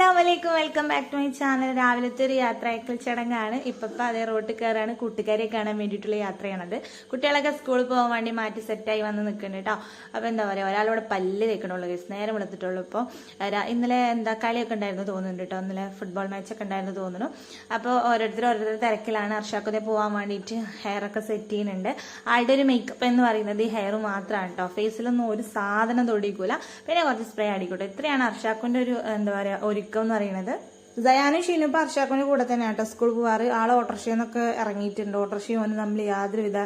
അസ്സാം വലൈക്കും welcome back to my channel. രാവിലത്തെ ഒരു യാത്രയക്കൽ ചടങ്ങാണ്. ഇപ്പൊ ഇപ്പൊ അതേ റോട്ടിൽ കയറാണ് കൂട്ടുകാരെ കാണാൻ വേണ്ടിയിട്ടുള്ള യാത്രയാണത്. കുട്ടികളൊക്കെ സ്കൂളിൽ പോകാൻ വേണ്ടി മാറ്റി സെറ്റായി വന്ന് നിൽക്കുന്നുണ്ട് കേട്ടോ അപ്പൊ എന്താ പറയാ ഒരാളിവിടെ പല്ല് തേക്കണുള്ളൂ കേസ് നേരം വെളുത്തിട്ടുള്ളൂ ഇപ്പോൾ ഇന്നലെ എന്താ കളിയൊക്കെ ഉണ്ടായിരുന്നു തോന്നുന്നുണ്ട് കേട്ടോ ഇന്നലെ ഫുട്ബോൾ മാച്ചൊക്കെ ഉണ്ടായിരുന്നു തോന്നുന്നു. അപ്പോൾ ഓരോരുത്തർ ഓരോരുത്തർ തിരക്കിലാണ്. അർഷാക്കുതെ പോകാൻ വേണ്ടിയിട്ട് ഹെയർ ഒക്കെ സെറ്റ് ചെയ്യുന്നുണ്ട്. ആളുടെ ഒരു മേക്കപ്പ് എന്ന് പറയുന്നത് ഈ ഹെയർ മാത്രമാണ് കേട്ടോ ഫേസിലൊന്നും ഒരു സാധനം തൊടിക്കൂല. പിന്നെ കുറച്ച് സ്പ്രേ അടിക്കൂട്ടോ. ഇത്രയാണ് അർഷാക്കുന്റെ ഒരു എന്താ പറയാ ഒരുക്കം എന്ന് പറയുന്നത്. സയാനും ഷീനും ഇപ്പൊ കൂടെ തന്നെ കേട്ടോ സ്കൂൾ പോവാറ്. ആൾ ഓട്ടോറിക്ഷയെന്നൊക്കെ ഇറങ്ങിയിട്ടുണ്ട്. ഓട്ടോറിക്ഷയും ഒന്നും നമ്മൾ യാതൊരുവിധ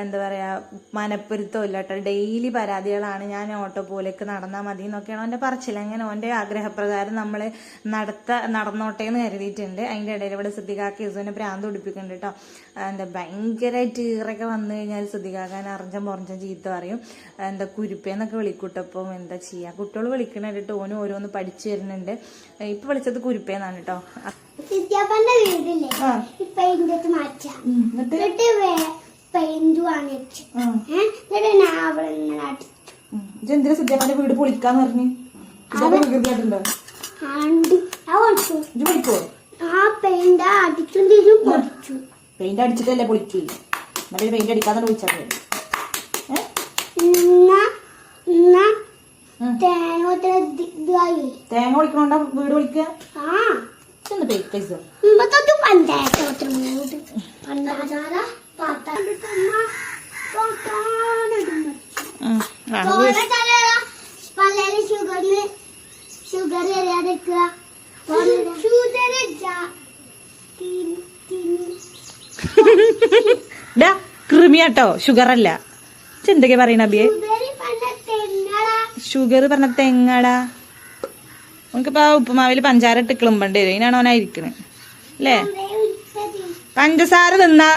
എന്താ പറയാ മനപ്പൊരുത്തവും ഇല്ല കേട്ടോ ഡെയിലി പരാതികളാണ് ഞാൻ ഓട്ടോ പോലേക്ക് നടന്നാൽ മതി എന്നൊക്കെയാണ് ഓന്റെ പറച്ചില്ല അങ്ങനെ ഓന്റെ ആഗ്രഹപ്രകാരം നമ്മൾ നടത്ത നടന്നോട്ടെ എന്ന് കരുതിയിട്ടുണ്ട്. അതിന്റെ ഇടയിൽ ഇവിടെ സിദ്ധികാക്ക് യസുവിനെ പ്രാന്ത് പിടിപ്പിക്കുന്നുണ്ട് കേട്ടോ. എന്താ ഭയങ്കരമായിട്ട് ഈറൊക്കെ വന്നു കഴിഞ്ഞാൽ സിദ്ധികാക്കാൻ അറിഞ്ഞം പുറഞ്ഞം ചീത്ത പറയും. എന്താ കുരുപ്പേന്നൊക്കെ വിളിക്കൂട്ടപ്പം എന്താ ചെയ്യാ? കുട്ടികൾ വിളിക്കണേണ്ടിട്ട് ഓനും ഓരോന്ന് പഠിച്ചു വരുന്നുണ്ട് ഇപ്പൊ വിളിച്ചത് കുരുപ്പേന്നാണ് കേട്ടോ ഇങ്ങനെ അടിച്ചു. എന്തിനാ വീട് പൊളിക്കാന്ന് പറഞ്ഞു? വികൃതിയായിട്ടുണ്ടോ? പെയിന്റ് അടിച്ചിട്ടല്ലേ പൊളിക്കൂ. എന്നിട്ട് പെയിന്റ് അടിക്കാതെ വിളിച്ചാൽ മതി. ഏഹ്. തേങ്ങ ഒളിക്കണോണ്ടാ വീട് വിളിക്കുക കൃമിയാട്ടോ ഷുഗർ അല്ല. എന്തൊക്കെയാ പറയണ അബിയെ? ഷുഗർ പറഞ്ഞ തെങ്ങാടാ. നമുക്കിപ്പോ ആ ഉപ്പുമാവിൽ പഞ്ചാര ഇട്ട് കിളുമ്പണ്ടി വരും. ഇതിനാണ് ഓനായിരിക്കണേ അല്ലേ? പഞ്ചസാര തിന്നാ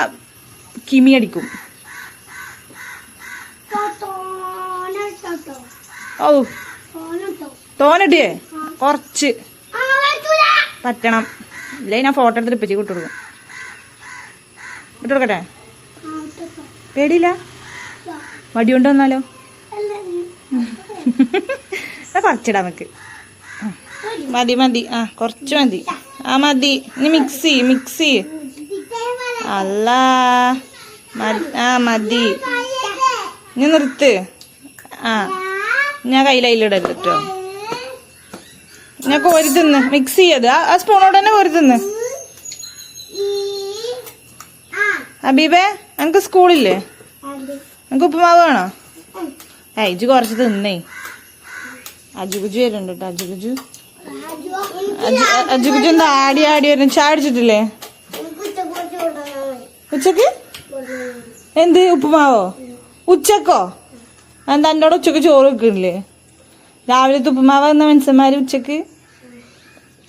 കിമി അടിക്കും. ഓ തോന്നിട്ടേ കുറച്ച്. പറ്റണം. ഇല്ലേ? ഞാൻ ഫോട്ടോ എടുത്തിട്ട് ഇപ്പച്ചി കൊടുക്കും. വിട്ടു കൊടുക്കട്ടെ? പേടിയില്ല? വടി കൊണ്ട് വന്നാലോ? എന്നാ കുറച്ചിടാം നമുക്ക്. മതി മതി. ആ കുറച്ച് മതി. ആ മതി. ഇനി മിക്സ് ചെയ്യ് മിക്സ് ചെയ്യ്. അല്ല. ആ മതി. ഇനി നിർത്ത്. ആ. ഞാൻ കയ്യിലയിലിടല്ലോ കേട്ടോ. ഞാൻ കോരി തിന്ന്. മിക്സ് ചെയ്യത് ആ സ്പൂണോട് തന്നെ കോരി തിന്ന്. അബീബേ എനിക്ക് സ്കൂളില്ലേ? എനിക്ക് ഉപ്പുമാവ് വേണോ? ഏ ഇജ് കുറച്ച് തിന്നേ. അജുഗുജു വരുന്നുണ്ട് കേട്ടോ അജുകുജു അജു അജുകുജു എന്താ ആടി ആടി വരുന്നു. ചായ അടിച്ചിട്ടില്ലേ ഉച്ചയ്ക്ക്? എന്ത് ഉപ്പുമാവോ? ഉച്ചക്കോ? എന്താ എന്നോട് ഉച്ചയ്ക്ക് ചോറ് വെക്കണില്ലേ? രാവിലത്തെ ഉപ്പുമാവ് എന്ന മനുഷ്യന്മാര് ഉച്ചയ്ക്ക്?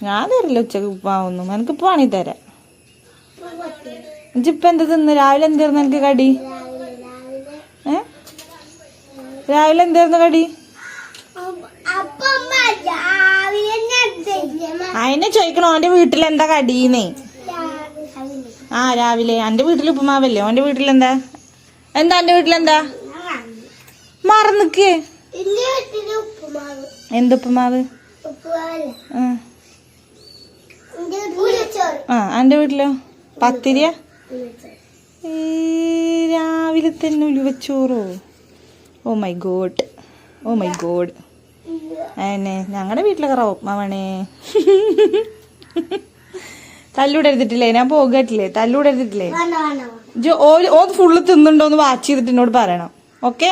ഞാൻ തരില്ല ഉച്ചയ്ക്ക് ഉപ്പുമാവൊന്നും. എനിക്ക് ഇപ്പൊ വേണമെങ്കിൽ തരാം ഇപ്പൊ എന്താ തിന്ന്? രാവിലെ എന്തായിരുന്നു എനിക്ക് കടി? ഏ? രാവിലെ എന്തായിരുന്നു കടി അപ്പൊ അമ്മ രാവിലെ ഞാൻ അതിനെ ചോദിക്കണോ ഓന്റെ വീട്ടിൽ എന്താ കടീന്നേ? ആ രാവിലെ. എന്റെ വീട്ടിൽ ഉപ്പുമാവല്ലേ? ഓന്റെ വീട്ടിൽ എന്താ? എന്താ എന്റെ വീട്ടിൽ എന്താ? മറന്നിക്ക്. എന്ത് ഉപ്പുമാവ്? ആ. എന്റെ വീട്ടിൽ? പത്തിരിയ? രാവിലെ തന്നെ ഉലുവച്ചോറോ? Oh my God. Oh my god. അതന്നെ ഞങ്ങളുടെ വീട്ടിലൊക്കെ തല്ലൂടെ എടുത്തിട്ടില്ലേ? ഞാൻ പോകട്ടില്ലേ? തല്ലൂടെ എടുത്തിട്ടില്ലേ? വേണ്ട ജോ ഓ ഓ ഫുള്ള് തിന്നുണ്ടോന്ന് വാച്ച് ചെയ്തിട്ട് എന്നോട് പറയണം. ഓക്കെ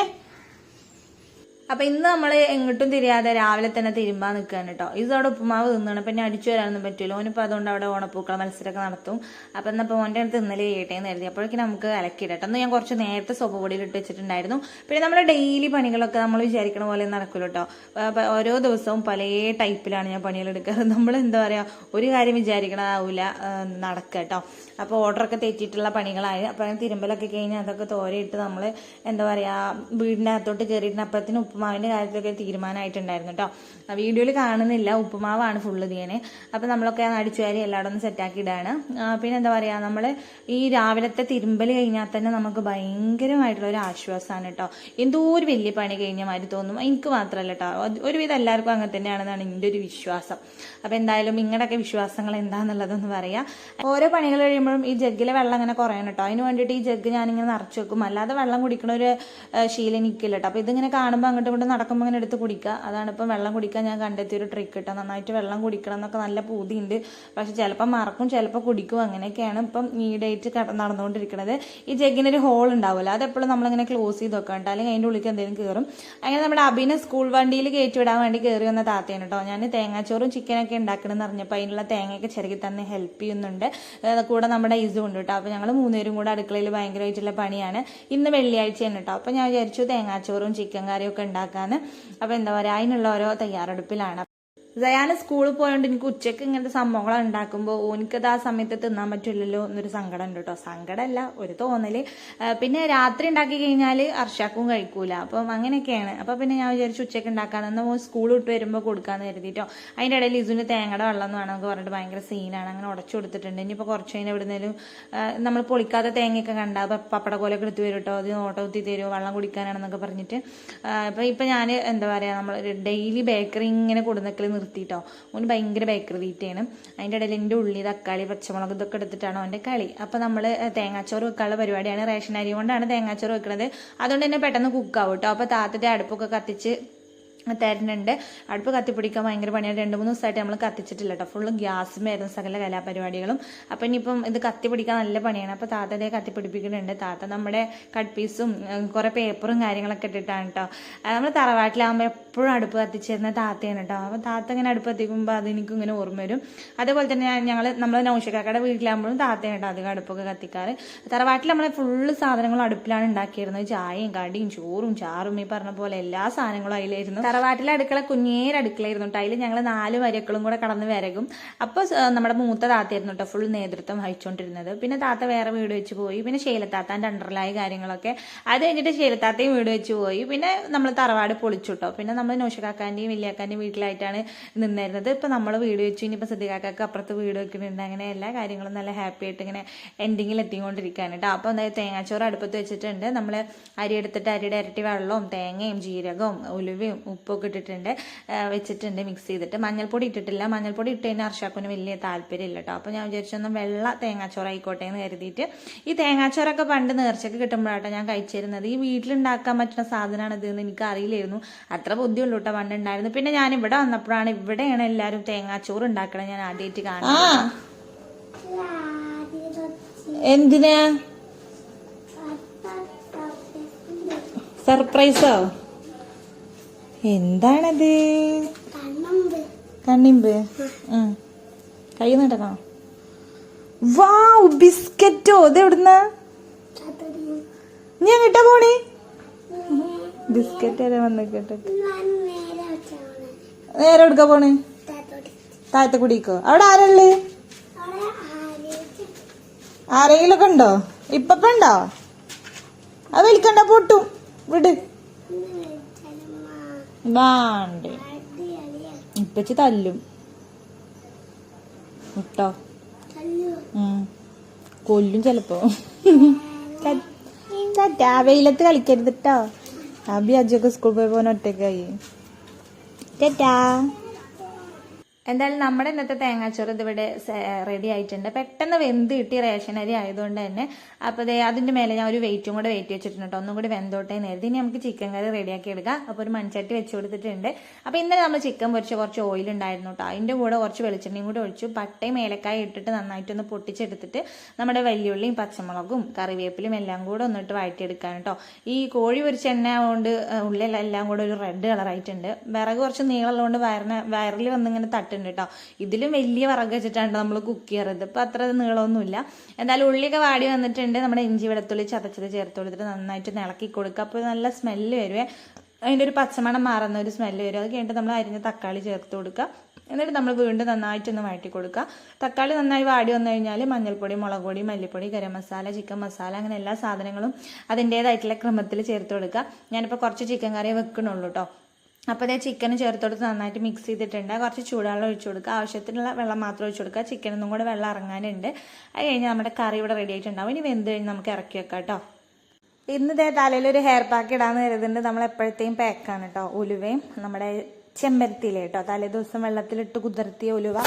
അപ്പൊ ഇന്ന് നമ്മൾ എങ്ങോട്ടും തിരിയാതെ രാവിലെ തന്നെ തിരുമ്പാൻ നിൽക്കുകയാണ് കേട്ടോ ഇത് അവിടെ ഉപ്പുമാവ് തിന്നാണ്. പിന്നെ അടിച്ചു വരാനൊന്നും പറ്റില്ല ഓനിപ്പോൾ അതുകൊണ്ട് അവിടെ ഓണപ്പൂക്കള മത്സരമൊക്കെ നടത്തും. അപ്പൊ എന്നപ്പോൾ ഓന്റെ അടുത്ത് ഇന്നലെ ചെയ്യട്ടെ എന്ന് കരുതി. അപ്പോഴേക്കും നമുക്ക് അലക്കിയിടട്ടെ അന്ന് ഞാൻ കുറച്ച് നേരത്തെ സോപ്പ് പൊടിയിൽ ഇട്ട് വെച്ചിട്ടുണ്ടായിരുന്നു. പിന്നെ നമ്മുടെ ഡെയിലി പണികളൊക്കെ നമ്മൾ വിചാരിക്കണ പോലെ നടക്കില്ല കേട്ടോ ഓരോ ദിവസവും പല ടൈപ്പിലാണ് ഞാൻ പണികൾ എടുക്കാറ് നമ്മൾ എന്താ പറയാ ഒരു കാര്യം വിചാരിക്കണതാവൂല നടക്കുക കേട്ടോ അപ്പോൾ ഓർഡറൊക്കെ തെറ്റിയിട്ടുള്ള പണികളായി. അപ്പോൾ തിരുമ്പലൊക്കെ കഴിഞ്ഞ് അതൊക്കെ തോരയിട്ട് നമ്മൾ എന്താ പറയുക വീടിന്റെ അകത്തോട്ട് കയറിയിട്ട് അപ്പത്തിന് ഉപ്പുമാവ് ഉപ്പുമാവിന്റെ കാര്യത്തിലൊക്കെ തീരുമാനമായിട്ടുണ്ടായിരുന്നു കേട്ടോ വീഡിയോയിൽ കാണുന്നില്ല. ഉപ്പുമാവാണ് ഫുള്ള് തീയനെ അപ്പം നമ്മളൊക്കെ അടിച്ചു വാരി എല്ലായിടും ഒന്ന് സെറ്റാക്കി ഇടാണ് പിന്നെ എന്താ പറയുക നമ്മൾ ഈ രാവിലത്തെ തിരുമ്പൽ കഴിഞ്ഞാൽ തന്നെ നമുക്ക് ഭയങ്കരമായിട്ടുള്ള ഒരു ആശ്വാസമാണ് കേട്ടോ എന്തോ ഒരു വലിയ പണി കഴിഞ്ഞ മാതിരി തോന്നും. എനിക്ക് മാത്രമല്ല കേട്ടോ ഒരുവിധം എല്ലാവർക്കും അങ്ങനെ തന്നെയാണെന്നാണ് എന്റെ ഒരു വിശ്വാസം. അപ്പം എന്തായാലും നിങ്ങളുടെയൊക്കെ വിശ്വാസങ്ങൾ എന്താണെന്നുള്ളതൊന്ന് പറയാം. ഓരോ പണികൾ കഴിയുമ്പോഴും ഈ ജഗ്ഗിലെ വെള്ളം അങ്ങനെ കുറയണം കേട്ടോ അതിന് വേണ്ടിയിട്ട് ഈ ജഗ്ഗ് ഞാനിങ്ങനെ നിറച്ച് വെക്കും. അല്ലാതെ വെള്ളം കുടിക്കണ ഒരു ശീലം എനിക്കില്ല കേട്ടോ അപ്പോൾ ഇതിങ്ങനെ കാണുമ്പോൾ അങ്ങോട്ടും ഇങ്ങോട്ടും നടക്കുമ്പോൾ ഇങ്ങനെ എടുത്ത് കുടിക്കുക. അതാണ് ഇപ്പം വെള്ളം കുടിക്കാൻ ഞാൻ കണ്ടെത്തിയ ഒരു ട്രിക്ക് കേട്ടോ നന്നായിട്ട് വെള്ളം കുടിക്കണം എന്നൊക്കെ നല്ല പൂതിയുണ്ട്. പക്ഷെ ചിലപ്പോൾ മറക്കും ചിലപ്പോൾ കുടിക്കും. അങ്ങനെയൊക്കെയാണ് ഇപ്പം ഡേറ്റ് നടന്നുകൊണ്ടിരിക്കുന്നത് ഈ ജഗ്ഗിനൊരു ഹോൾ ഉണ്ടാവില്ല അതെപ്പോഴും നമ്മളിങ്ങനെ ക്ലോസ് ചെയ്ത് വെക്കണ്ട അല്ലെങ്കിൽ അതിന്റെ ഉള്ളിൽ എന്തെങ്കിലും കയറും അങ്ങനെ നമ്മുടെ അഭിനെ സ്കൂൾ വണ്ടിയിൽ കയറ്റി വിടാൻ വേണ്ടി കയറി വന്ന താത്തയാണ് കേട്ടോ ഞാൻ തേങ്ങാച്ചോറും ചിക്കനൊക്കെ ഉണ്ടാക്കണമെന്ന് അറിഞ്ഞപ്പോൾ അതിനുള്ള തേങ്ങയൊക്കെ ചെറുക്കി തന്നെ ഹെൽപ്പ് ചെയ്യുന്നുണ്ട്. കൂടെ നമ്മുടെ ഇസും ഉണ്ട് കേട്ടോ അപ്പോൾ ഞങ്ങൾ മൂന്നുപേരും കൂടെ അടുക്കളയിൽ ഭയങ്കരമായിട്ടുള്ള പണിയാണ്. ഇന്ന് വെള്ളിയാഴ്ചയാണ് കേട്ടോ അപ്പോൾ ഞാൻ വിചാരിച്ചു തേങ്ങാച്ചോറും ചിക്കൻ കറിയും ഉണ്ടാക്കാന്ന്. അപ്പോൾ എന്താ പറയുക അതിനുള്ള ഓരോ തയ്യാറെടുപ്പിലാണ്. സയാന് സ്കൂളിൽ പോയോണ്ട് എനിക്ക് ഉച്ചയ്ക്ക് ഇങ്ങനത്തെ സംഭവങ്ങൾ ഉണ്ടാക്കുമ്പോൾ എനിക്കത് ആ സമയത്ത് തിന്നാൻ പറ്റില്ലല്ലോ എന്നൊരു സങ്കടം ഉണ്ട് കേട്ടോ. സങ്കടമല്ല ഒരു തോന്നൽ. പിന്നെ രാത്രി ഉണ്ടാക്കി കഴിഞ്ഞാൽ അർഷാക്കും കഴിക്കൂല. അപ്പം അങ്ങനെയൊക്കെയാണ്. അപ്പം പിന്നെ ഞാൻ വിചാരിച്ചു ഉച്ചയ്ക്ക് ഉണ്ടാക്കാന്ന്. മോൻ സ്കൂൾ വിട്ട് വരുമ്പോൾ കൊടുക്കാന്ന് കരുതിട്ടോ അതിന്റെ ഇടയിൽ ഇസുവിന് തേങ്ങയുടെ വെള്ളം എന്ന് വേണമെങ്കിൽ പറഞ്ഞിട്ട് ഭയങ്കര സീനാണ് അങ്ങനെ ഉടച്ചു കൊടുത്തിട്ടുണ്ട്. ഇനിയിപ്പോൾ കുറച്ച് കഴിഞ്ഞാൽ എവിടുന്നേലും നമ്മൾ പൊളിക്കാത്ത തേങ്ങയൊക്കെ കണ്ടാൽ പപ്പട കോലൊക്കെ എടുത്ത് വരും കേട്ടോ അത് ഓട്ടോ കുത്തി തരുമോ വെള്ളം കുടിക്കാനാണെന്നൊക്കെ പറഞ്ഞിട്ട്. അപ്പം ഇപ്പം ഞാൻ എന്താ പറയുക നമ്മൾ ഡെയിലി ബേക്കറി ഇങ്ങനെ കൊടുന്നക്കൽ നിർത്തിയിട്ടോ ഓന് ഭയങ്കര ബേക്കറി തീറ്റയാണ് അതിന്റെ ഇടയിൽ എന്റെ ഉള്ളി തക്കാളി പച്ചമുളക് ഇതൊക്കെ എടുത്തിട്ടാണ് അവന്റെ കളി. അപ്പോൾ നമ്മൾ തേങ്ങാച്ചോറ് വെക്കാനുള്ള പരിപാടിയാണ് റേഷൻ അരി കൊണ്ടാണ് തേങ്ങാച്ചോറ് വെക്കുന്നത് അതുകൊണ്ട് തന്നെ പെട്ടെന്ന് കുക്കാവും കേട്ടോ അപ്പോൾ താത്തിന്റെ അടുപ്പൊക്കെ കത്തിച്ച് തരുന്നുണ്ട്. അടുപ്പ് കത്തിപ്പിടിക്കാൻ ഭയങ്കര പണിയാണ്. രണ്ട് മൂന്ന് ദിവസമായിട്ട് നമ്മൾ കത്തിച്ചിട്ടില്ല കേട്ടോ ഫുള്ള് ഗ്യാസുമായിരുന്നു സകല കലാപരിപാടികളും. അപ്പം ഇനിയിപ്പം ഇത് കത്തിപ്പിടിക്കാൻ നല്ല പണിയാണ്. അപ്പോൾ താത്തതേ കത്തിപ്പിടിപ്പിക്കുന്നുണ്ട്. താത്ത നമ്മുടെ കട്ട് പീസും കുറേ പേപ്പറും കാര്യങ്ങളൊക്കെ ഇട്ടിട്ടാണ് കേട്ടോ നമ്മൾ തറവാട്ടിലാകുമ്പോൾ എപ്പോഴും അടുപ്പ് കത്തിച്ചിരുന്ന താത്തയാണ് കേട്ടോ അപ്പോൾ താത്ത ഇങ്ങനെ അടുപ്പ് കത്തിക്കുമ്പോൾ അതെനിക്കും ഇങ്ങനെ ഓർമ്മ വരും. അതേപോലെ തന്നെ ഞങ്ങൾ നമ്മൾ നൗഷക്കാക്കയുടെ വീട്ടിലാകുമ്പോഴും താത്തയാണ് കേട്ടോ അധികം അടുപ്പൊക്കെ കത്തിക്കാറ്. തറവാട്ടിൽ നമ്മൾ ഫുള്ള് സാധനങ്ങളും അടുപ്പിലാണ് ഉണ്ടാക്കിയിരുന്നത്. ചായയും കടിയും ചോറും ചാറും ഈ പറഞ്ഞ പോലെ എല്ലാ സാധനങ്ങളും അതിലായിരുന്നു. തറവാട്ടിലെ അടുക്കള കുഞ്ഞേര അടുക്കളയായിരുന്നു കേട്ടോ അതിൽ ഞങ്ങൾ നാല് മരക്കളും കൂടെ കടന്ന് വരകും. അപ്പോൾ നമ്മുടെ മൂത്ത താത്തയായിരുന്നു കേട്ടോ ഫുൾ നേതൃത്വം വഹിച്ചുകൊണ്ടിരുന്നത് പിന്നെ താത്ത വേറെ വീട് വെച്ച് പോയി. പിന്നെ ശൈലത്താത്താന്റെ അണ്ടറിലായ കാര്യങ്ങളൊക്കെ. അത് കഴിഞ്ഞിട്ട് ശൈലത്താത്തയും വീട് വെച്ച് പോയി. പിന്നെ നമ്മൾ തറവാട് പൊളിച്ചു കേട്ടോ പിന്നെ നമ്മൾ നോഷക്കാക്കാന്റെയും വലിയാക്കാന്റെയും വീട്ടിലായിട്ടാണ് നിന്നിരുന്നത്. ഇപ്പോൾ നമ്മൾ വീട് വെച്ചു ഇനിയിപ്പോൾ സിദ്ധിക്കാക്കൊക്കെ അപ്പുറത്ത് വീട് വെക്കുന്നുണ്ട്. അങ്ങനെ എല്ലാ കാര്യങ്ങളും നല്ല ഹാപ്പി ആയിട്ട് ഇങ്ങനെ എൻഡിങ്ങിൽ എത്തിക്കൊണ്ടിരിക്കുകയാണ് കേട്ടോ അപ്പോൾ എന്തായാലും തേങ്ങാച്ചോറ് അടുപ്പത്ത് വെച്ചിട്ടുണ്ട്. നമ്മൾ അരി എടുത്തിട്ട് അരിയുടെ ഇരട്ടി വെള്ളവും തേങ്ങയും ജീരകവും ഉലുവയും ഉപ്പൊക്കെ ഇട്ടിട്ടുണ്ട് വെച്ചിട്ടുണ്ട് മിക്സ് ചെയ്തിട്ട്. മഞ്ഞൾപ്പൊടി ഇട്ടിട്ടില്ല. മഞ്ഞൾപ്പൊടി ഇട്ട് കഴിഞ്ഞാൽ അർഷാക്കുന് വലിയ താല്പര്യമില്ല കേട്ടോ അപ്പോൾ ഞാൻ വിചാരിച്ചൊന്ന് വെള്ള തേങ്ങാച്ചോറ് ആയിക്കോട്ടെ എന്ന് കരുതിയിട്ട്. ഈ തേങ്ങാച്ചോറൊക്കെ പണ്ട് നേർച്ചയ്ക്ക് കിട്ടുമ്പോഴാട്ടോ ഞാൻ കഴിച്ചിരുന്നത്. ഈ വീട്ടിലുണ്ടാക്കാൻ പറ്റുന്ന സാധനമാണ് ഇതെന്ന് എനിക്ക് അറിയില്ലായിരുന്നു. അത്ര ബുദ്ധിയുള്ളൂ കേട്ടോ പണ്ടുണ്ടായിരുന്നു പിന്നെ ഞാൻ ഇവിടെ വന്നപ്പോഴാണ് ഇവിടെയാണ് എല്ലാവരും തേങ്ങാച്ചോറ് ഉണ്ടാക്കണത് ഞാൻ ആദ്യമായിട്ട് കാണുന്നത്. എന്തിനാ? സർപ്രൈസോ എന്താണത്? കണ്ണമ്പ്. കൈ നടക്കണോ വാവ് ബിസ്ക്കറ്റോ? ഇത് എവിടുന്ന? ഞാൻ നീ എങ്ങട്ടാ പോണേ? ബിസ്ക്കറ്റ് വരെ വന്നിക്കട്ടെ. കേട്ടോ നേരെ എടുക്ക പോണേ. താഴത്തെ കുടിക്കോ അവിടെ ആരല്ലേ ആരെങ്കിലും ഒക്കെ ഉണ്ടോ? ഇപ്പൊ ഉണ്ടോ? അത് വലിക്കണ്ട പൊട്ടും. വിട്. വാണ്ടേ ഇപ്പച്ചി തല്ലും. ഉം. കൊല്ലും ചെലപ്പോ. ടാറ്റാ വെയിലത്ത് കളിക്കരുത് കേട്ടോ അബി അജിയൊക്കെ സ്കൂൾ പോയി പോകാൻ ഒറ്റക്കായി ടാറ്റാ. എന്തായാലും നമ്മുടെ ഇന്നത്തെ തേങ്ങാച്ചോറ് ഇതിവിടെ റെഡി ആയിട്ടുണ്ട്. പെട്ടെന്ന് വെന്ത് കിട്ടി റേഷൻ അരി ആയതുകൊണ്ട് തന്നെ. അപ്പോൾ ദേ അതിന്റെ മേലെ ഞാൻ ഒരു വെയിറ്റും കൂടെ വെയിറ്റ് വെച്ചിട്ടുണ്ട് ഒന്നും കൂടി വെന്തോട്ടേ നേരത്തെ ഇനി നമുക്ക് ചിക്കൻ കറി റെഡിയാക്കി എടുക്കാം. അപ്പോൾ ഒരു മൺചട്ടി വെച്ച് കൊടുത്തിട്ടുണ്ട്. അപ്പോൾ ഇന്നലെ നമ്മൾ ചിക്കൻ പൊരിച്ച് കുറച്ച് ഓയിൽ ഉണ്ടായിരുന്നു കേട്ടോ. അതിന്റെ കൂടെ കുറച്ച് വെളിച്ചെണ്ണയും കൂടെ ഒഴിച്ചു. പട്ടയും ഏലക്കായ ഇട്ടിട്ട് നന്നായിട്ട് ഒന്ന് പൊട്ടിച്ചെടുത്തിട്ട് നമ്മുടെ വെല്ലുള്ളിയും പച്ചമുളകും കറിവേപ്പിലും എല്ലാം കൂടെ ഒന്നിട്ട് വഴറ്റിയെടുക്കാൻ കേട്ടോ. ഈ കോഴി പൊരിച്ച എണ്ണ കൊണ്ട് ഉള്ളിലെല്ലാം കൂടെ ഒരു റെഡ് കളറായിട്ടുണ്ട് വിറക് കുറച്ച് നീളമുള്ളതുകൊണ്ട് വയറിന് വയറിൽ വന്നിങ്ങനെ തട്ടുണ്ട് കേട്ടോ ഇതിലും വലിയ വിറക് വെച്ചിട്ടാണ് നമ്മൾ കുക്ക് ചെയ്യാറ്. ഇപ്പോൾ അത്ര നീളമൊന്നുമില്ല. എന്തായാലും ഉള്ളിയൊക്കെ വാടി വന്നിട്ടുണ്ട്. നമ്മുടെ ഇഞ്ചി വെളുത്തുള്ളി ചതച്ചത് ചേർത്ത് കൊടുത്തിട്ട് നന്നായിട്ട് ഇളക്കി കൊടുക്കുക. അപ്പോൾ നല്ല സ്മെല്ല് വരുവേ. അതിന്റെ ഒരു പച്ചമണം മാറുന്ന ഒരു സ്മെല്ല് വരും. അത് കഴിഞ്ഞിട്ട് നമ്മൾ അരിഞ്ഞ തക്കാളി ചേർത്ത് കൊടുക്കുക. എന്നിട്ട് നമ്മൾ വീണ്ടും നന്നായിട്ടൊന്ന് വഴറ്റി കൊടുക്കുക. തക്കാളി നന്നായി വാടി വന്നു കഴിഞ്ഞാൽ മഞ്ഞൾപ്പൊടി മുളക് പൊടി മല്ലിപ്പൊടി ഗരം മസാല ചിക്കൻ മസാല അങ്ങനെ എല്ലാ സാധനങ്ങളും അതിന്റേതായിട്ടുള്ള ക്രമത്തിൽ ചേർത്ത് കൊടുക്കുക. ഞാനിപ്പോൾ കുറച്ച് ചിക്കൻ കറി വെക്കണുള്ളൂ കേട്ടോ അപ്പോൾ ഞാൻ ചിക്കൻ ചേർത്ത് നന്നായിട്ട് മിക്സ് ചെയ്തിട്ടുണ്ട്. കുറച്ച് ചൂടുവെള്ളം ഒഴിച്ചു കൊടുക്കുക. ആവശ്യത്തിനുള്ള വെള്ളം മാത്രം ഒഴിച്ചു കൊടുക്കുക. ചിക്കനൊന്നും കൂടെ വെള്ളം ഇറങ്ങാനുണ്ട്. അത് കഴിഞ്ഞ് നമ്മുടെ കറി ഇവിടെ റെഡി ആയിട്ടുണ്ടാവും. ഇനി വെന്ത് കഴിഞ്ഞ് നമുക്ക് ഇറക്കി വെക്കാം കേട്ടോ. ഇന്ന് ഇതേ തലയിൽ ഒരു ഹെയർ പാക്ക് ഇടാന്ന് കരുതുന്നുണ്ട്. നമ്മൾ എപ്പോഴത്തെയും പാക്കാണ് കേട്ടോ. ഉലുവയും നമ്മുടെ ചെമ്പരത്തിയില കേട്ടോ. തലേ ദിവസം വെള്ളത്തിലിട്ട് കുതിർത്തിയ ഉലുവ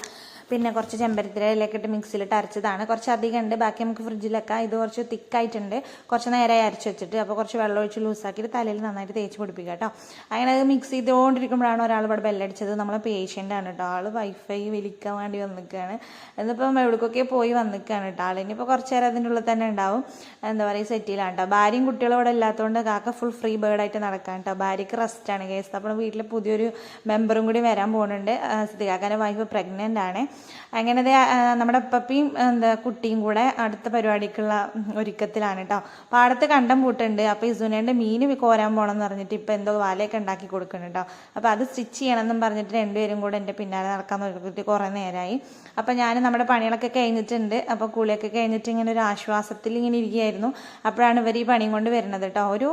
പിന്നെ കുറച്ച് ചെമ്പരത്തിയിലേക്ക് ഇട്ട് മിക്സിയിലിട്ട് അരച്ചതാണ്. കുറച്ച് അധികം ഉണ്ട്. ബാക്കി നമുക്ക് ഫ്രിഡ്ജിലൊക്കെ ഇത് കുറച്ച് തിക്കായിട്ടുണ്ട്. കുറച്ച് നേരമായി അരച്ച് വെച്ചിട്ട് അപ്പോൾ കുറച്ച് വെള്ളം ഒഴിച്ച് ലൂസാക്കിയിട്ട് തലയിൽ നന്നായിട്ട് തേച്ച് പിടിപ്പിക്കുക കേട്ടോ. അങ്ങനെ അത് മിക്സ് ചെയ്തുകൊണ്ടിരിക്കുമ്പോഴാണ് ഒരാൾ ഇവിടെ ബെല്ലടിച്ചത്. നമ്മളെ പേഷ്യന്റ് ആണ് കേട്ടോ. ആൾ വൈഫൈ വലിക്കാൻ വേണ്ടി വന്നിക്കുകയാണ് എന്നിപ്പം എവിടേക്കൊക്കെ പോയി വന്നിക്കുകയാണ് കേട്ടോ. ആൾ ഇനിയിപ്പോൾ കുറച്ച് നേരം അതിന്റെ ഉള്ളിൽ തന്നെ ഉണ്ടാവും. എന്താ പറയുക സെറ്റിലാണ് കേട്ടോ. ഭാര്യയും കുട്ടികളും ഇവിടെ ഇല്ലാത്തതുകൊണ്ട് കാക്ക ഫുൾ ഫ്രീ ബേർഡായിട്ട് നടക്കാൻ കേട്ടോ. ഭാര്യയ്ക്ക് റെസ്റ്റാണ് കേസ് അപ്പോൾ വീട്ടിൽ പുതിയൊരു മെമ്പറും കൂടി വരാൻ പോകുന്നുണ്ട് സ്ഥിതികാക്കാന്റെ വൈഫ് പ്രഗ്നന്റ് ആണ്. അങ്ങനെ നമ്മുടെ പപ്പിയും എന്താ കുട്ടിയും കൂടെ അടുത്ത പരിപാടിക്കുള്ള ഒരുക്കത്തിലാണ് കേട്ടോ പാടത്ത് കണ്ടം പൂട്ടുണ്ട്. അപ്പോൾ ഇസുനേന്റെ മീൻ കോരാൻ പോകണം എന്ന് പറഞ്ഞിട്ട് ഇപ്പോൾ എന്തോ വാലയൊക്കെ ഉണ്ടാക്കി കൊടുക്കുന്നുണ്ട് കേട്ടോ അപ്പോൾ അത് സ്റ്റിച്ച് ചെയ്യണമെന്നും പറഞ്ഞിട്ട് രണ്ടുപേരും കൂടെ എന്റെ പിന്നാലെ നടക്കാൻ നോക്കിയിട്ട് കുറേ നേരമായി അപ്പോൾ ഞാൻ നമ്മുടെ പണികളൊക്കെ കഴിഞ്ഞിട്ടുണ്ട്. അപ്പോൾ കുളിയൊക്കെ കഴിഞ്ഞിട്ട് ഇങ്ങനെ ഒരു ആശ്വാസത്തിൽ ഇങ്ങനെ ഇരിക്കുകയായിരുന്നു. അപ്പോഴാണ് ഇവർ ഈ പണിയും കൊണ്ട് വരുന്നത് കേട്ടോ ഒരു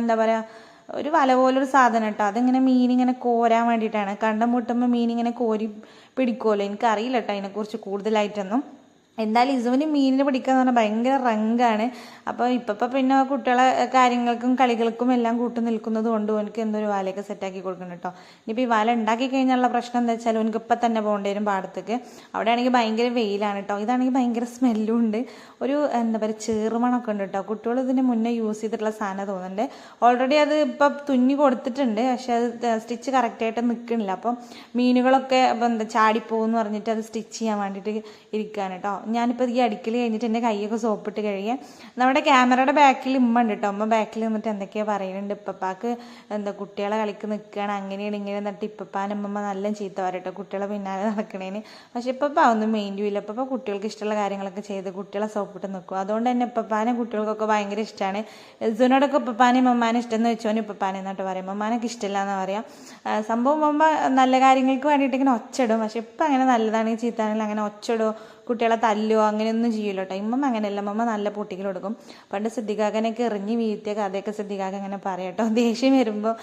എന്താ പറയുക ഒരു വല പോലൊരു സാധനം കേട്ടോ. അതിങ്ങനെ മീനിങ്ങനെ കോരാൻ വേണ്ടിയിട്ടാണ്. കണ്ടം മുട്ടുമ്പോൾ മീനിങ്ങനെ കോരി പിടിക്കുമല്ലോ എനിക്കറിയില്ല കേട്ടോ അതിനെക്കുറിച്ച് കൂടുതലായിട്ടൊന്നും. എന്തായാലും ഇസുവിന് മീനിനെ പിടിക്കുക എന്ന് പറഞ്ഞാൽ ഭയങ്കര റങ്കാണ്. അപ്പോൾ ഇപ്പം പിന്നെ കുട്ടികളെ കാര്യങ്ങൾക്കും കളികൾക്കും എല്ലാം കൂട്ടു നിൽക്കുന്നത് കൊണ്ട് എനിക്ക് എന്തൊരു വാലയൊക്കെ സെറ്റാക്കി കൊടുക്കണം കേട്ടോ ഇനിയിപ്പോൾ ഈ വാല ഉണ്ടാക്കി കഴിഞ്ഞാലുള്ള പ്രശ്നം എന്താ വെച്ചാൽ എനിക്ക് ഇപ്പം തന്നെ പോകേണ്ടി വരും പാടത്തേക്ക്. അവിടെ ആണെങ്കിൽ ഭയങ്കര വെയിലാണ് കേട്ടോ ഇതാണെങ്കിൽ ഭയങ്കര സ്മെല്ലും ഉണ്ട്. ഒരു എന്താ പറയുക ചേറുമണമൊക്കെ ഉണ്ട് കേട്ടോ കുട്ടികൾ ഇതിന് മുന്നേ യൂസ് ചെയ്തിട്ടുള്ള സാധനം തോന്നുന്നുണ്ട്. ഓൾറെഡി അത് ഇപ്പം തുന്നി കൊടുത്തിട്ടുണ്ട്. പക്ഷേ അത് സ്റ്റിച്ച് കറക്റ്റായിട്ട് നിൽക്കണില്ല അപ്പം മീനുകളൊക്കെ എന്താ ചാടിപ്പോകുമെന്ന് പറഞ്ഞിട്ട് അത് സ്റ്റിച്ച് ചെയ്യാൻ വേണ്ടിയിട്ട് ഇരിക്കുകയാണ് കേട്ടോ ഞാനിപ്പോൾ ഈ അടുക്കൽ കഴിഞ്ഞിട്ട് എന്റെ കൈയൊക്കെ സോപ്പിട്ട് കഴുകിയ നമ്മുടെ ക്യാമറയുടെ ബാക്കിൽ ഉമ്മ ഉണ്ട് കേട്ടോ അമ്മ ബാക്കിൽ നിന്നിട്ട് എന്തൊക്കെയാ പറയുന്നുണ്ട്. ഇപ്പപ്പാക്ക് എന്താ കുട്ടികളെ കളിക്ക് നിൽക്കുകയാണ് അങ്ങനെയാണ് ഇങ്ങനെ എന്നിട്ട് അമ്മമ്മ നല്ല ചീത്ത പറയട്ടോ. കുട്ടികളെ പിന്നാലെ നടക്കണേന്. പക്ഷെ ഇപ്പപ്പ ഒന്നും മെയിന്റും ഇല്ല. ഇപ്പപ്പ കുട്ടികൾക്ക് ഇഷ്ടമുള്ള കാര്യങ്ങളൊക്കെ ചെയ്ത് കുട്ടികളെ സോപ്പിട്ട് നിൽക്കും അതുകൊണ്ട് തന്നെ ഇപ്പപ്പാനെ കുട്ടികൾക്കൊക്കെ ഭയങ്കര ഇഷ്ടമാണ് എൽസുനോടൊക്കെ ഇപ്പപ്പാനെയും മമ്മാനെ ഇഷ്ടം എന്ന് വെച്ചോന് ഇപ്പപ്പാനെ എന്നിട്ട് പറയും. മമ്മാനൊക്കെ ഇഷ്ടമില്ല എന്ന് പറയാം. സംഭവം മമ്മ നല്ല കാര്യങ്ങൾക്ക് വേണ്ടിയിട്ട് ഇങ്ങനെ ഒച്ചയിടും. പക്ഷെ ഇപ്പം അങ്ങനെ നല്ലതാണെങ്കിൽ ചീത്താണെങ്കിൽ അങ്ങനെ ഒച്ചയിടോ. കുട്ടികളെ തല്ലോ അങ്ങനെയൊന്നും ചെയ്യില്ല കേട്ടോ അങ്ങനെയല്ല. മമ്മ നല്ല പൊട്ടിക്കൽ കൊടുക്കും. പണ്ട് സിദ്ധികാക്കനൊക്കെ എറിഞ്ഞ് വീഴ്ത്തിയ കഥയൊക്കെ സിദ്ധികാക്ക അങ്ങനെ പറയട്ടോ ദേഷ്യം വരുമ്പോൾ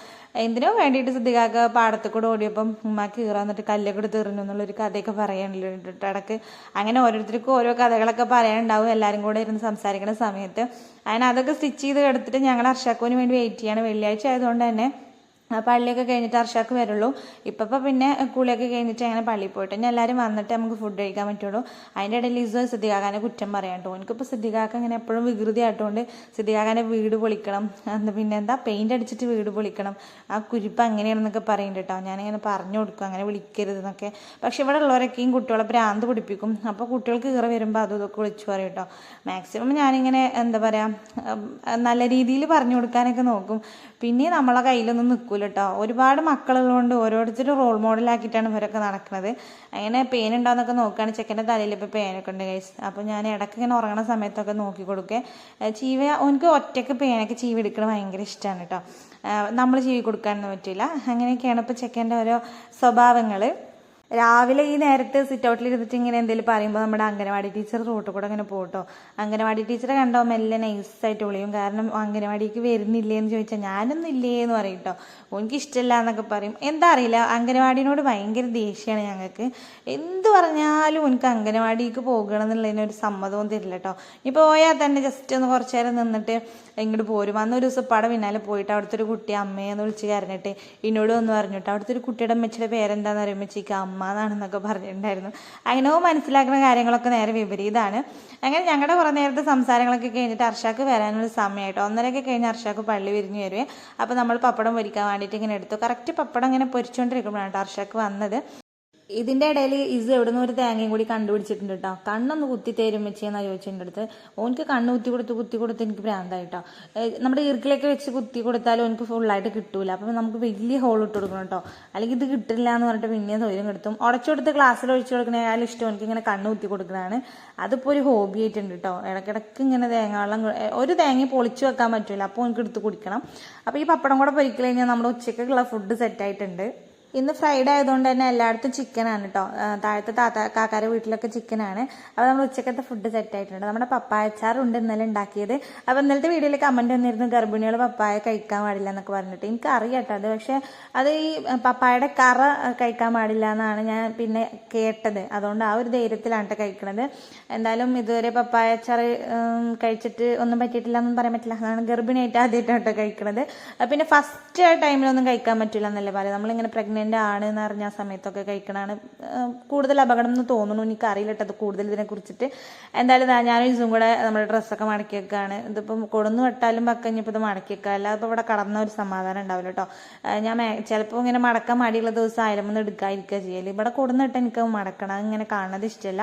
എന്തിനോ വേണ്ടിയിട്ട് സിദ്ധികാക്ക പാടത്ത് കൂടെ ഓടിയപ്പം ഉമ്മാക്ക് കീറാൻ എന്നിട്ട് കല്ലൊക്കെ എടുത്ത് എറിഞ്ഞു എന്നുള്ളൊരു കഥയൊക്കെ പറയാനുള്ളൂ ഇടയ്ക്ക് അങ്ങനെ ഓരോരുത്തർക്കും ഓരോ കഥകളൊക്കെ പറയാനുണ്ടാവും. എല്ലാവരും കൂടെ ഇരുന്ന് സംസാരിക്കുന്ന സമയത്ത്. അങ്ങനെ അതൊക്കെ സ്റ്റിച്ച് ചെയ്ത് എടുത്തിട്ട് ഞങ്ങൾ അർഷാക്കോന് വേണ്ടി വെയിറ്റ് ചെയ്യാണ്. വെള്ളിയാഴ്ച ആയതുകൊണ്ട് തന്നെ പള്ളിയൊക്കെ കഴിഞ്ഞിട്ട് അർഷാക്ക് വരുള്ളൂ. ഇപ്പം പിന്നെ കുളിയൊക്കെ കഴിഞ്ഞിട്ട് അങ്ങനെ പള്ളിയിൽ പോയിട്ട് ഇനി എല്ലാവരും വന്നിട്ട് നമുക്ക് ഫുഡ് കഴിക്കാൻ പറ്റുള്ളൂ. അതിന്റെ ഇടയിൽ ലിസോ സിദ്ധികാക്കാനെ കുറ്റം പറയാൻ കേട്ടോ എനിക്കിപ്പോൾ സിദ്ധികാക്ക ഇങ്ങനെ എപ്പോഴും വികൃതി ആയതുകൊണ്ട് സിദ്ധികാക്കാന്റെ വീട് പൊളിക്കണം. എന്താ പിന്നെ എന്താ പെയിന്റ് അടിച്ചിട്ട് വീട് പൊളിക്കണം. ആ കുരിപ്പ് അങ്ങനെയാണെന്നൊക്കെ പറയുന്നുണ്ട് കേട്ടോ ഞാനിങ്ങനെ പറഞ്ഞു കൊടുക്കും അങ്ങനെ വിളിക്കരുത് എന്നൊക്കെ. പക്ഷെ ഇവിടെ ഉള്ളവരൊക്കെയും കുട്ടികളെ ഭ്രാന്ത് പിടിപ്പിക്കും. അപ്പോൾ കുട്ടികൾക്ക് കയറി വരുമ്പോൾ അതും ഇതൊക്കെ വിളിച്ചു പറയും കേട്ടോ മാക്സിമം ഞാനിങ്ങനെ എന്താ പറയുക നല്ല രീതിയിൽ പറഞ്ഞു കൊടുക്കാനൊക്കെ നോക്കും. പിന്നെ നമ്മളെ കയ്യിലൊന്നും നിൽക്കൂല കേട്ടോ ഒരുപാട് മക്കളുള്ളതുകൊണ്ട് ഓരോരുത്തരും റോൾ മോഡലാക്കിയിട്ടാണ് ഇവരൊക്കെ നടക്കുന്നത്. അങ്ങനെ പെയിൻ ഉണ്ടോയെന്നൊക്കെ നോക്കുകയാണ്. ചെക്കന്റെ തലയിൽ ഇപ്പോൾ പേനൊക്കെ ഉണ്ട് കൈസ് അപ്പോൾ ഞാൻ ഇടയ്ക്ക് ഇങ്ങനെ ഉറങ്ങണ സമയത്തൊക്കെ നോക്കി കൊടുക്കുക ചീവ എനിക്ക് ഒറ്റയ്ക്ക് പേനൊക്കെ ചീവ എടുക്കണത് ഭയങ്കര ഇഷ്ടമാണ് കേട്ടോ നമ്മൾ ചീവി കൊടുക്കാനൊന്നും പറ്റില്ല അങ്ങനെയൊക്കെയാണ് ഇപ്പോൾ ചെക്കന്റെ ഓരോ സ്വഭാവങ്ങൾ രാവിലെ ഈ നേരത്തെ സിറ്റ് ഔട്ടിൽ ഇരുന്നിട്ട് ഇങ്ങനെ എന്തെങ്കിലും പറയുമ്പോൾ നമ്മുടെ അംഗനവാടി ടീച്ചർ റോട്ടിൽ കൂടെ അങ്ങനെ പോട്ടോ. അംഗനവാടി ടീച്ചറെ കണ്ടോ മെല്ലെ നൈസായിട്ട് വിളിയും കാരണം അംഗനവാടിക്ക് വരുന്നില്ലേ എന്ന് ചോദിച്ചാൽ ഞാനൊന്നും ഇല്ലേ എന്ന് പറയും കേട്ടോ എനിക്ക് ഇഷ്ടമില്ല എന്നൊക്കെ പറയും. എന്താ അറിയില്ല അംഗനവാടിനോട് ഭയങ്കര ദേഷ്യമാണ് ഞങ്ങൾക്ക് എന്ത് പറഞ്ഞാലും എനിക്ക് അംഗനവാടിക്ക് പോകണം എന്നുള്ളതിനൊരു സമ്മതവും തരില്ല കേട്ടോ ഇപ്പോൾ പോയാൽ തന്നെ ജസ്റ്റ് ഒന്ന് കുറച്ച് നേരം നിന്നിട്ട് ഇങ്ങോട്ട് പോരും. അന്ന് ഒരു ദിവസം പടം പിന്നാലെ പോയിട്ട് അവിടുത്തെ ഒരു കുട്ടി അമ്മയെന്ന് വിളിച്ച് കരഞ്ഞിട്ട് ഇന്നോട് ഒന്ന് പറഞ്ഞിട്ട്. അവിടുത്തെ ഒരു കുട്ടിയുടെ അമ്മച്ചിയുടെ പേരെന്താന്ന് പറയുമ്പോൾ ചിക്ക് അമ്മ എന്നാണെന്നൊക്കെ പറഞ്ഞിട്ടുണ്ടായിരുന്നു. അങ്ങനെ മനസ്സിലാക്കുന്ന കാര്യങ്ങളൊക്കെ നേരെ വിപരീതമാണ് അങ്ങനെ ഞങ്ങളുടെ കുറേ നേരത്തെ സംസാരങ്ങളൊക്കെ കഴിഞ്ഞിട്ട് അർഷാക്ക് വരാനൊരു സമയമായിട്ടോ ഒന്നരയൊക്കെ കഴിഞ്ഞ് അർഷാക്ക് പള്ളി വിരിഞ്ഞ് വരുവേ. അപ്പോൾ നമ്മൾ പപ്പടം പൊരിക്കാൻ വേണ്ടിയിട്ട് ഇങ്ങനെ എടുത്തു. കറക്റ്റ് പപ്പടം ഇങ്ങനെ പൊരിച്ചുകൊണ്ടിരിക്കുമ്പോഴാണ് കേട്ടോ അർഷാക്ക് വന്നത്. ഇതിന്റെ ഇടയിൽ ഇസ് എവിടുന്ന് ഒരു തേങ്ങയും കൂടി കണ്ടുപിടിച്ചിട്ടുണ്ട് കേട്ടോ കണ്ണൊന്ന് കുത്തി തരും വെച്ചെന്നാ ചോദിച്ചതിന്റെ അടുത്ത്. ഓനിക്ക് കണ്ണ് കുത്തി കൊടുത്ത് കുത്തി കൊടുത്ത് എനിക്ക് ഭ്രാന്തായിട്ടോ. നമ്മുടെ ഈർക്കിലേക്ക് വെച്ച് കുത്തി കൊടുത്താലും എനിക്ക് ഫുള്ളായിട്ട് കിട്ടൂല. അപ്പം നമുക്ക് വലിയ ഹോൾ ഇട്ട് കൊടുക്കണം കേട്ടോ അല്ലെങ്കിൽ ഇത് കിട്ടില്ല എന്ന് പറഞ്ഞിട്ട് പിന്നെ തൊഴിലും കിടത്തും. ഉടച്ചുകൊടുത്ത് ക്ലാസ്സിൽ ഒഴിച്ചു കൊടുക്കണേക്കാളും ഇഷ്ടം എനിക്ക് ഇങ്ങനെ കണ്ണ് കുത്തി കൊടുക്കുന്നതാണ് അതിപ്പോൾ ഒരു ഹോബി ആയിട്ടുണ്ട് കേട്ടോ ഇടക്കിടക്ക് ഇങ്ങനെ തേങ്ങ വെള്ളം ഒരു തേങ്ങ പൊളിച്ചു വെക്കാൻ പറ്റൂല. അപ്പോൾ എനിക്ക് എടുത്ത് കുടിക്കണം. അപ്പോൾ ഈ പപ്പടം കൂടെ പൊരിക്കൽ നമ്മുടെ ഉച്ചയ്ക്കുള്ള ഫുഡ് സെറ്റ് ആയിട്ടുണ്ട്. ഇന്ന് ഫ്രൈഡേ ആയതുകൊണ്ട് തന്നെ എല്ലായിടത്തും ചിക്കനാണ് കേട്ടോ താഴത്തെ താത്ത കാക്കാരെ വീട്ടിലൊക്കെ ചിക്കനാണ് അപ്പോൾ നമ്മൾ ഉച്ചക്കത്തെ ഫുഡ് സെറ്റ് ആയിട്ടുണ്ട്. നമ്മുടെ പപ്പായ അച്ചാറുണ്ട് ഇന്നലെ ഉണ്ടാക്കിയത്. അപ്പോൾ ഇന്നലത്തെ വീഡിയോയിൽ കമന്റ് വന്നിരുന്നു ഗർഭിണികൾ പപ്പായ കഴിക്കാൻ പാടില്ല എന്നൊക്കെ പറഞ്ഞിട്ട്. എനിക്ക് അറിയാട്ടോ അത്. പക്ഷേ അത് ഈ പപ്പായയുടെ കറ കഴിക്കാൻ പാടില്ല എന്നാണ് ഞാൻ പിന്നെ കേട്ടത്. അതുകൊണ്ട് ആ ഒരു ധൈര്യത്തിലാണ് കേട്ടോ കഴിക്കണത്. എന്തായാലും ഇതുവരെ പപ്പായ അച്ചാർ കഴിച്ചിട്ട് ഒന്നും പറ്റിയിട്ടില്ല എന്നും പറയാൻ പറ്റില്ല. അതാണ് ഗർഭിണിയായിട്ട് ആദ്യമായിട്ടാണ് കേട്ടോ കഴിക്കണത്. പിന്നെ ഫസ്റ്റ് ടൈമിലൊന്നും കഴിക്കാൻ പറ്റില്ല എന്നല്ലേ പറയാം. നമ്മളിങ്ങനെ പ്രഗ്നന്റ് ആണ് എന്ന് അറിഞ്ഞ ആ സമയത്തൊക്കെ കഴിക്കണതാണ്. കൂടുതൽ അപകടം എന്ന് തോന്നുന്നു. എനിക്ക് അറിയില്ല കേട്ടോ കൂടുതൽ ഇതിനെ കുറിച്ചിട്ട്. എന്തായാലും ഞാനും ഇസും കൂടെ നമ്മുടെ ഡ്രസ്സൊക്കെ മടക്കി വെക്കുകയാണ് ഇതിപ്പം കൊടുന്നു വെട്ടാലും പക്കഞ്ഞിപ്പോൾ ഇത് മടക്കി വെക്കുക അല്ലാതെ ഇവിടെ കടന്ന ഒരു സമാധാനം ഉണ്ടാവില്ല കേട്ടോ. ഞാൻ ചിലപ്പോൾ ഇങ്ങനെ മടക്കാൻ മടിയുള്ള ദിവസം ആയാലും ഒന്ന് എടുക്കാതിരിക്കുക ചെയ്യൽ. ഇവിടെ കൊടുന്നിട്ട് എനിക്ക് മടക്കണം. ഇങ്ങനെ കാണുന്നത് ഇഷ്ടമല്ല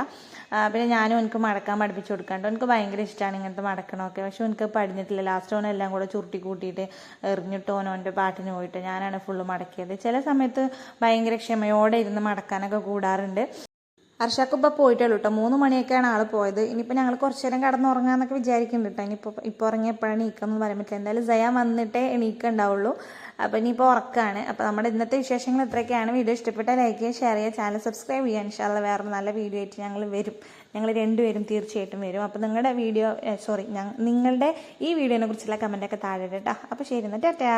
പിന്നെ ഞാനും എനിക്ക് മടക്കാൻ പഠിപ്പിച്ചു കൊടുക്കാണ്ട്. എനിക്ക് ഭയങ്കര ഇഷ്ടമാണ് ഇങ്ങനത്തെ മടക്കണമൊക്കെ. പക്ഷെ എനിക്ക് പഠിഞ്ഞിട്ടില്ല. ലാസ്റ്റ് ഓണം എല്ലാം കൂടെ ചുരുട്ടി കൂട്ടിയിട്ട് എറിഞ്ഞിട്ട് ഓനോന്റെ പാട്ടിന് പോയിട്ട് ഞാനാണ് ഫുള്ള് മടക്കിയത്. ചില സമയത്ത് ഭയങ്കര ക്ഷമയോടെ ഇരുന്ന് മടക്കാനൊക്കെ കൂടാറുണ്ട്. അർഷാക്ക് ഇപ്പോൾ പോയിട്ടുള്ളൂ കേട്ടോ മൂന്ന് മണിയൊക്കെയാണ് ആൾ പോയത്. ഇനിയിപ്പോൾ ഞങ്ങൾ കുറച്ച് നേരം കടന്നുറങ്ങാന്നൊക്കെ വിചാരിക്കുന്നുണ്ട് കേട്ടോ ഇനിയിപ്പോൾ ഇപ്പോൾ ഇറങ്ങിയപ്പോഴാണ് എന്ന് പറയാൻ പറ്റില്ല. എന്തായാലും ജയ വന്നിട്ടേ എണീക്കുണ്ടാവുള്ളൂ. അപ്പോൾ ഇനിയിപ്പോൾ ഉറക്കമാണ് അപ്പോൾ നമ്മുടെ ഇന്നത്തെ വിശേഷങ്ങൾ ഇത്രയൊക്കെയാണ്. വീഡിയോ ഇഷ്ടപ്പെട്ട ലൈക്ക് ചെയ്യുക ഷെയർ ചെയ്യുക ചാനൽ സബ്സ്ക്രൈബ് ചെയ്യുക. ഇൻഷാല്ല വേറെ നല്ല വീഡിയോ ആയിട്ട് ഞങ്ങൾ വരും. ഞങ്ങൾ രണ്ടുപേരും തീർച്ചയായിട്ടും വരും. അപ്പോൾ നിങ്ങളുടെ വീഡിയോ സോറി നിങ്ങളുടെ ഈ വീഡിയോനെ കുറിച്ചുള്ള കമന്റൊക്കെ താഴെ കേട്ടോ അപ്പോൾ ശരി എന്നാൽ ടാറ്റാ.